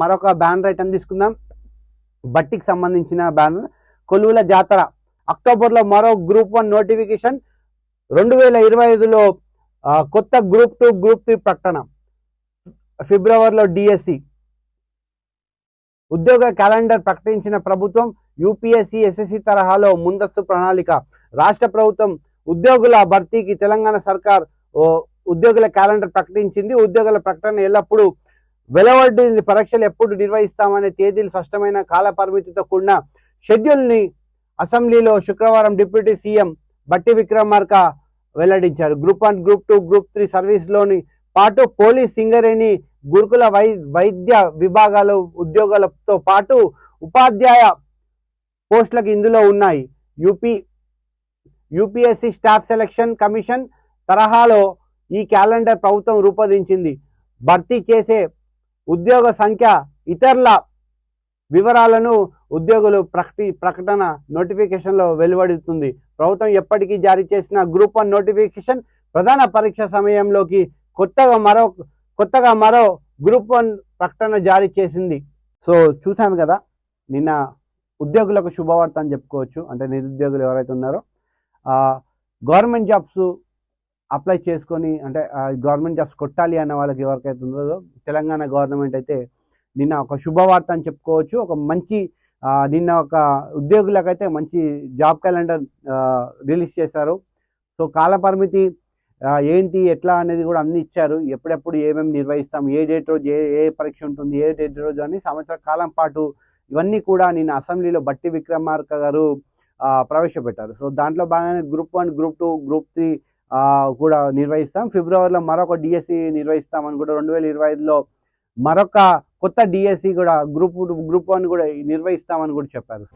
మరొక banner item తీసుకుందాం. బట్టికి సంబంధించిన బ్యానర్. కొలువుల జాతర. అక్టోబర్లో మరో గ్రూప్ వన్ నోటిఫికేషన్. రెండు వేల ఇరవై ఐదులో కొత్త గ్రూప్ టూ గ్రూప్ త్రీ ప్రకటన. ఫిబ్రవరిలో డిఎస్సి. ఉద్యోగ క్యాలెండర్ ప్రకటించిన ప్రభుత్వం యూపీఎస్సీ ఎస్ఎస్సి తరహాలో ముందస్తు ప్రణాళిక. రాష్ట్ర ప్రభుత్వం ఉద్యోగుల భర్తీకి తెలంగాణ సర్కార్ ఉద్యోగుల క్యాలెండర్ ప్రకటించింది. ఉద్యోగుల ప్రకటన ఎల్లప్పుడూ వెలవడ్డింది పరీక్షలు ఎప్పుడు నిర్వహిస్తామనే తేదీలు స్పష్టమైన కాల పరిమితితో కూడిన షెడ్యూల్ని అసెంబ్లీలో శుక్రవారం డిప్యూటీ సీఎం బట్టి విక్రమార్క వెల్లడించారు. Group one group two group three సర్వీస్లోని పాటు పోలీస్ సింగరేణి గురుకుల వై వైద్య విభాగాలు ఉద్యోగాలతో పాటు ఉపాధ్యాయ పోస్టులకు ఇందులో ఉన్నాయి. UP UPSC staff selection commission తరహాలో ఈ క్యాలెండర్ ప్రభుత్వం రూపొందించింది. భర్తీ చేసే ఉద్యోగ సంఖ్య ఇతరుల వివరాలను ఉద్యోగులు ప్రకటి ప్రకటన నోటిఫికేషన్లో వెలువడుతుంది. ప్రభుత్వం ఎప్పటికీ జారీ చేసిన గ్రూప్ వన్ నోటిఫికేషన్ ప్రధాన పరీక్ష సమయంలోకి కొత్తగా మరో కొత్తగా మరో గ్రూప్ వన్ ప్రకటన జారీ చేసింది. సో చూసాము కదా నిన్న ఉద్యోగులకు శుభవార్త అని చెప్పుకోవచ్చు. అంటే నిరుద్యోగులు ఎవరైతే ఉన్నారో గవర్నమెంట్ జాబ్స్ అప్లై చేసుకొని అంటే గవర్నమెంట్ జాబ్స్ కొట్టాలి అన్న వాళ్ళకి ఎవరికైతే ఉందో తెలంగాణ గవర్నమెంట్ అయితే నిన్న ఒక శుభవార్త అని చెప్పుకోవచ్చు. ఒక మంచి నిన్న ఒక ఉద్యోగులకైతే మంచి జాబ్ క్యాలెండర్ రిలీజ్ చేశారు. సో కాల పరిమితి ఏంటి ఎట్లా అనేది కూడా అన్ని ఇచ్చారు. ఎప్పుడెప్పుడు ఏమేమి నిర్వహిస్తాం ఏ డేట్ రోజు ఏ ఏ పరీక్ష ఉంటుంది ఏ డేట్ రోజు అని సంవత్సర కాలం పాటు ఇవన్నీ కూడా నిన్న అసెంబ్లీలో బట్టి విక్రమార్క గారు ప్రవేశపెట్టారు. సో దాంట్లో భాగంగా group one group two group three కూడా నిర్వహిస్తాం. ఫిబ్రవరిలో మరొక డిఎస్సి నిర్వహిస్తామని కూడా రెండు వేల ఇరవై ఐదులో మరొక కొత్త డిఎస్సి కూడా గ్రూప్ గ్రూప్ వన్ కూడా నిర్వహిస్తామని కూడా చెప్పారు.